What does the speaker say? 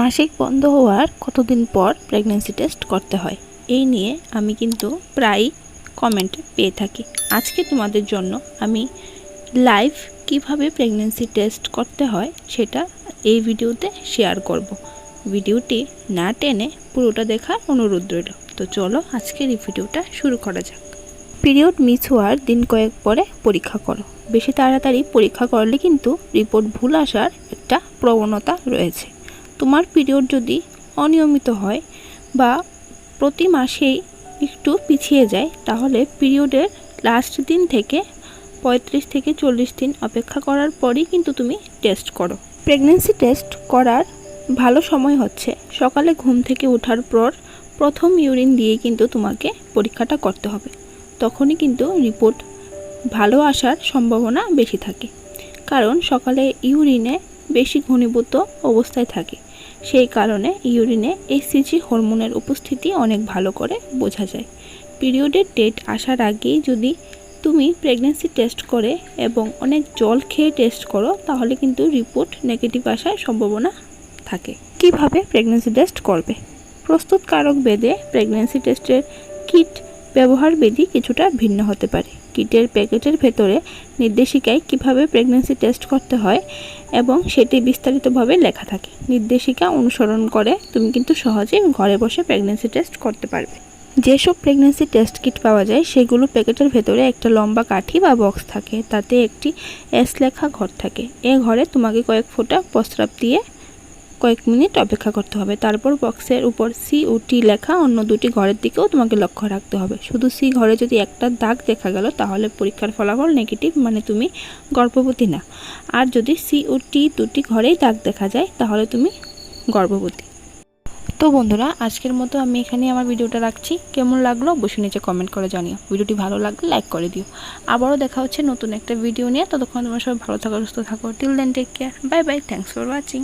মাসিক বন্ধ হওয়ার কতদিন পর প্রেগন্যান্সি টেস্ট করতে হয়? এই নিয়ে আমি কিন্তু প্রায় কমেন্ট পেয়ে থাকি। আজকে তোমাদের জন্য আমি লাইভ কীভাবে প্রেগন্যান্সি টেস্ট করতে হয় সেটা এই ভিডিওতে শেয়ার করব। ভিডিওটি না টেনে পুরোটা দেখার অনুরোধ রইল। তো চলো আজকের এই ভিডিওটা শুরু করা যাক। পিরিয়ড মিস হওয়ার দিন কয়েক পরে পরীক্ষা করো। বেশি তাড়াতাড়ি পরীক্ষা করলে কিন্তু রিপোর্ট ভুল আসার একটা প্রবণতা রয়েছে। তোমার পিরিয়ড যদি অনিয়মিত হয় বা প্রতি মাসেই একটু পিছিয়ে যায়, তাহলে পিরিয়ডের লাস্ট দিন থেকে পঁয়ত্রিশ থেকে চল্লিশ দিন অপেক্ষা করার পরেই কিন্তু তুমি টেস্ট করো। প্রেগনেন্সি টেস্ট করার ভালো সময় হচ্ছে। সকালে ঘুম থেকে ওঠার পর প্রথম ইউরিন দিয়ে কিন্তু তোমাকে পরীক্ষাটা করতে হবে। তখনই কিন্তু রিপোর্ট ভালো আসার সম্ভাবনা বেশি থাকে। কারণ সকালে ইউরিনে বেশি ঘনীভূত অবস্থায় থাকে। সেই কারণে ইউরিনে এসিজি হরমোনের উপস্থিতি অনেক ভালো করে বোঝা যায়। পিরিয়ডের ডেট আসার আগেই যদি তুমি প্রেগনেন্সি টেস্ট করে এবং অনেক জল খেয়ে টেস্ট করো, তাহলে কিন্তু রিপোর্ট নেগেটিভ আসার সম্ভাবনা থাকে। কীভাবে প্রেগনেন্সি টেস্ট করবে? প্রস্তুতকারক বেদে প্রেগনেন্সি টেস্টের কিট ব্যবহার বিধি কিছুটা ভিন্ন হতে পারে। কিটের প্যাকেটের ভেতরে নির্দেশিকায় কীভাবে প্রেগনেন্সি টেস্ট করতে হয় এবং সেটি বিস্তারিতভাবে লেখা থাকে। নির্দেশিকা অনুসরণ করে তুমি কিন্তু সহজেই ঘরে বসে প্রেগনেন্সি টেস্ট করতে পারবে। যেসব প্রেগনেন্সি টেস্ট কিট পাওয়া যায়, সেগুলো প্যাকেটের ভেতরে একটা লম্বা কাঠি বা বক্স থাকে। তাতে একটি এস লেখা ঘর থাকে। এ ঘরে তোমাকে কয়েক ফোঁটা প্রস্রাব দিয়ে কয়েক মিনিট অপেক্ষা করতে হবে। তারপর বক্সের উপর সি ও টি লেখা অন্য দুটি ঘরের দিকেও তোমাকে লক্ষ্য রাখতে হবে। শুধু সি ঘরে যদি একটা দাগ দেখা গেল, তাহলে পরীক্ষার ফলাফল নেগেটিভ মানে তুমি গর্ভবতী না। আর যদি সি ও টি দুটি ঘরেই দাগ দেখা যায়, তাহলে তুমি গর্ভবতী। তো বন্ধুরা, আজকের মতো আমি এখানে আমার ভিডিওটা রাখছি। কেমন লাগল অবশ্যই নিচে কমেন্ট করে জানিও। ভিডিওটি ভালো লাগলে লাইক করে দিও। আবারও দেখা হচ্ছে নতুন একটা ভিডিও নিয়ে। ততক্ষণ তোমরা সবাই ভালো থাকো, সুস্থ থাকো। Till then take care bye bye thanks for watching